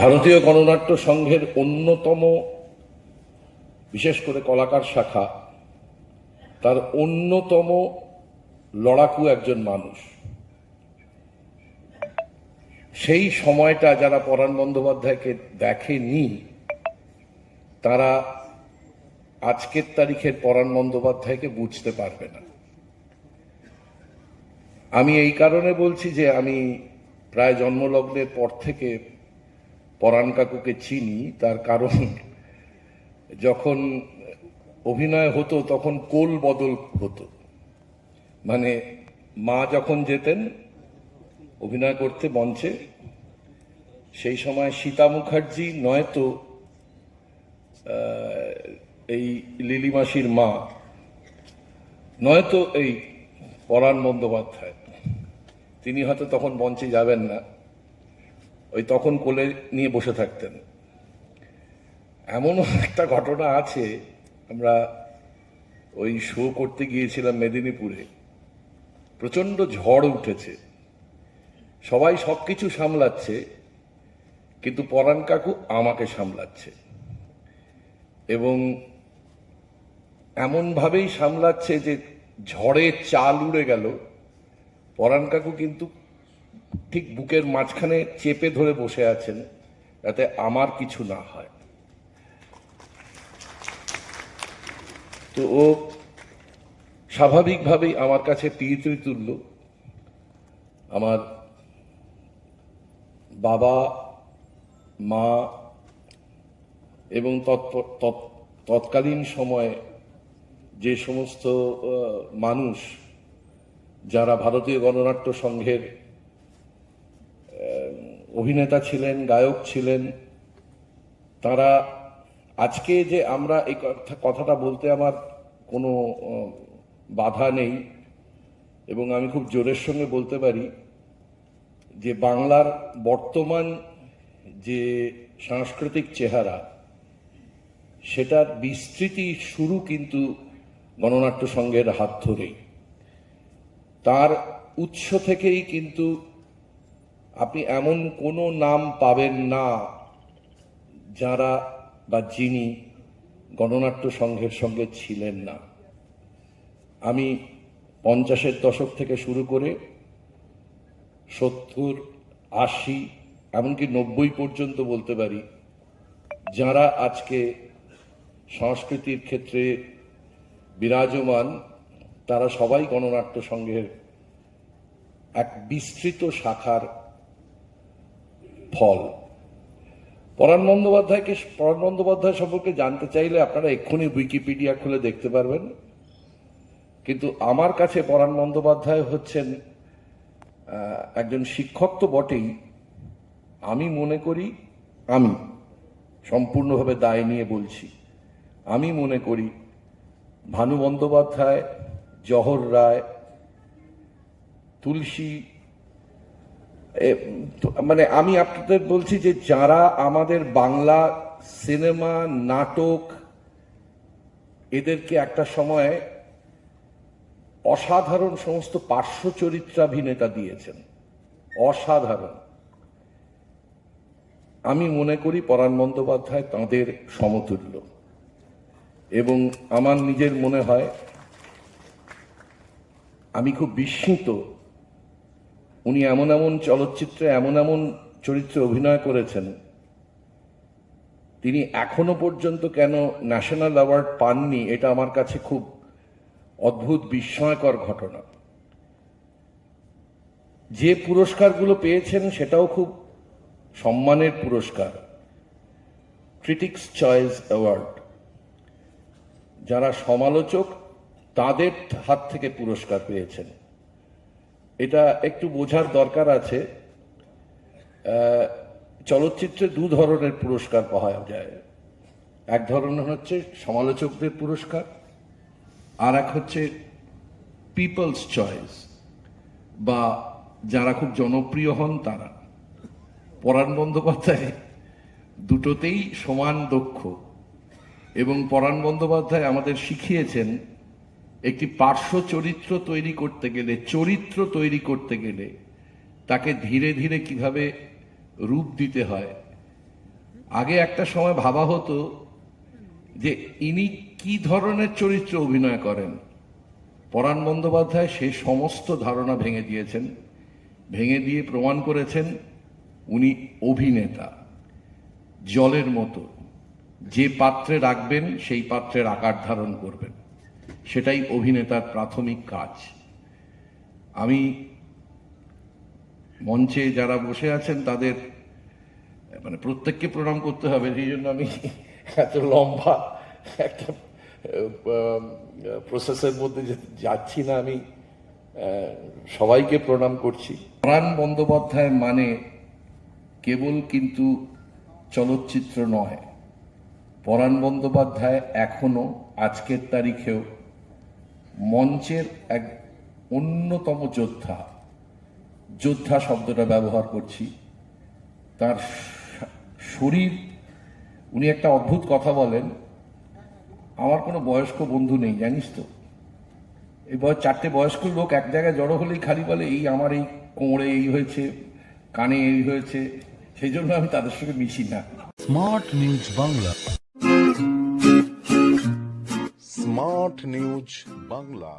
ভারতীয় গণনাট্য সংঘের অন্যতম, বিশেষ করে কলাকার শাখা, তার অন্যতম লড়াকু একজন মানুষ। সেই সময়টা যারা পরাণ বন্দ্যোপাধ্যায়কে দেখেনি, তারা আজকের তারিখের পরাণ বন্দ্যোপাধ্যায়কে বুঝতে পারবে না। আমি এই কারণে বলছি যে আমি প্রায় জন্মলগ্নের পর থেকে পরাণ কাকুকে চিনি, তার কারণ যখন অভিনয় হতো তখন কোল বদল হতো। মানে মা যখন যেতেন অভিনয় করতে মঞ্চে, সেই সময় সীতা মুখার্জি নয়তো এই লিলি মাসির মা, নয়তো এই পরাণ বন্দ্যোপাধ্যায়। তিনি হয়তো তখন মঞ্চে যাবেন না। ওই তখন কোলে নিয়ে বসে থাকতেন। এমনও একটা ঘটনা আছে, আমরা ওই শো করতে গিয়েছিলাম মেদিনীপুরে। প্রচণ্ড ঝড় উঠেছে। সবাই সব কিছু সামলাচ্ছে, কিন্তু পরাণ কাকু আমাকে সামলাচ্ছে। এবং এমনভাবেই সামলাচ্ছে যে ঝড়ে চাল উড়ে গেল। পরাণ কাকু কিন্তু ঠিক বুকের মাঝখানে চেপে ধরে বসে আছেন, যাতে আমার কিছু না হয়। তো ও স্বাভাবিকভাবেই আমার কাছে পিতৃ তুল্য আমার বাবা, মা এবং তৎকালীন সময়ে যে সমস্ত মানুষ যারা ভারতীয় গণনাট্য সংঘের অভিনেতা ছিলেন, গায়ক ছিলেন, তারা আজকে যে আমরা এই কথা- কথাটা বলতে আমার কোনো বাধা নেই এবং আমি খুব জোরের সঙ্গে বলতে পারি যে বাংলার বর্তমান যে সাংস্কৃতিক চেহারা, সেটার বিস্তৃতি শুরু কিন্তু গণনাট্য সংঘের হাত ধরেই। তার উৎস থেকেই কিন্তু আপনি এমন কোনো নাম পাবেন না যারা বা যিনি গণনাট্য সংঘের সঙ্গে ছিলেন না। আমি পঞ্চাশের দশক থেকে শুরু করে সত্তর, আশি, এমনকি নব্বই পর্যন্ত বলতে পারি, যারা আজকে সংস্কৃতির ক্ষেত্রে বিরাজমান, তারা সবাই গণনাট্য সংঘের এক বিস্তৃত শাখার ফল। পরাণ বন্দ্যোপাধ্যায়কে পরাণ বন্দ্যোপাধ্যায় সম্পর্কে জানতে চাইলে আপনারা এক্ষুনি উইকিপিডিয়া খুলে দেখতে পারবেন। কিন্তু আমার কাছে পরাণ বন্দ্যোপাধ্যায় হচ্ছেন একজন শিক্ষক তো বটেই। আমি মনে করি, আমি সম্পূর্ণভাবে দায় নিয়ে বলছি, আমি মনে করি ভানু বন্দ্যোপাধ্যায়, জহর রায়, তুলসী মানে আমি আপনাদের বলছি যে যারা আমাদের বাংলা সিনেমা, নাটক, এদেরকে একটা সময় অসাধারণ সমস্ত পার্শ্ব চরিত্রাভিনেতা দিয়েছেন। অসাধারণ। আমি মনে করি পরাণ বন্দ্যোপাধ্যায় তাঁদের সমতুল্য। এবং আমার নিজের মনে হয়, আমি খুব বিস্মিত উনি এমন এমন চলচ্চিত্রে, এমন এমন চরিত্রে অভিনয় করেছেন। তিনি এখনও পর্যন্ত কেন ন্যাশনাল অ্যাওয়ার্ড পাননি, এটা আমার কাছে খুব অদ্ভুত, বিস্ময়কর ঘটনা। যে পুরস্কারগুলো পেয়েছেন, সেটাও খুব সম্মানের পুরস্কার। ক্রিটিক্স চয়েস অ্যাওয়ার্ড যারা সমালোচক, তাদের হাত থেকে পুরস্কার পেয়েছেন। এটা একটু বোঝার দরকার আছে। চলচ্চিত্রে দু ধরনের পুরস্কার পাওয়া যায়। এক ধরনের হচ্ছে সমালোচকদের পুরস্কার, আর এক হচ্ছে পিপলস চয়েস বা যারা খুব জনপ্রিয় হন তারা। পরাণ বন্দ্যোপাধ্যায় দুটোতেই সমান দক্ষ, এবং পরাণ বন্দ্যোপাধ্যায় আমাদের শিখিয়েছেন একটি পার্শ্ব চরিত্র তৈরি করতে গেলে, চরিত্র তৈরি করতে গেলে তাকে ধীরে ধীরে কীভাবে রূপ দিতে হয়? আগে একটা সময় ভাবা হতো যে ইনি কি ধরনের চরিত্র অভিনয় করেন? পরাণ বন্দ্যোপাধ্যায় সেই সমস্ত ধারণা ভেঙে দিয়েছেন, ভেঙে দিয়ে প্রমাণ করেছেন উনি অভিনেতা, জলের মতো। যে পাত্রে রাখবেন, সেই পাত্রের আকার ধারণ করবেন। সেটাই অভিনেতার প্রাথমিক কাজ। আমি মঞ্চে যারা বসে আছেন, তাদের মানে প্রত্যেককে প্রণাম করতে হবে, সেই জন্য আমি এত লম্বা একটা প্রসেসের মধ্যে যাচ্ছি না আমি সবাইকে প্রণাম করছি। প্রাণ বন্দ্যোপাধ্যায় মানে কেবল কিন্তু চলচ্চিত্র নয়। পরাণ বন্দ্যোপাধ্যায় এখনও আজকের তারিখেও মঞ্চের এক অন্যতম যোদ্ধা। যোদ্ধা শব্দটা ব্যবহার করছি। তার শরীর, উনি একটা অদ্ভুত কথা বলেন। আমার কোনো বয়স্ক বন্ধু নেই, জানিস তো? এই বয়স, চারটে বয়স্ক লোক এক জায়গায় জড়ো হলেই খালি বলে, এই আমার এই কোমরে এই হয়েছে, কানে এই হয়েছে, সেই জন্য আমি তাদের সঙ্গে মিশি না। Smart news Bangla smart news Bangla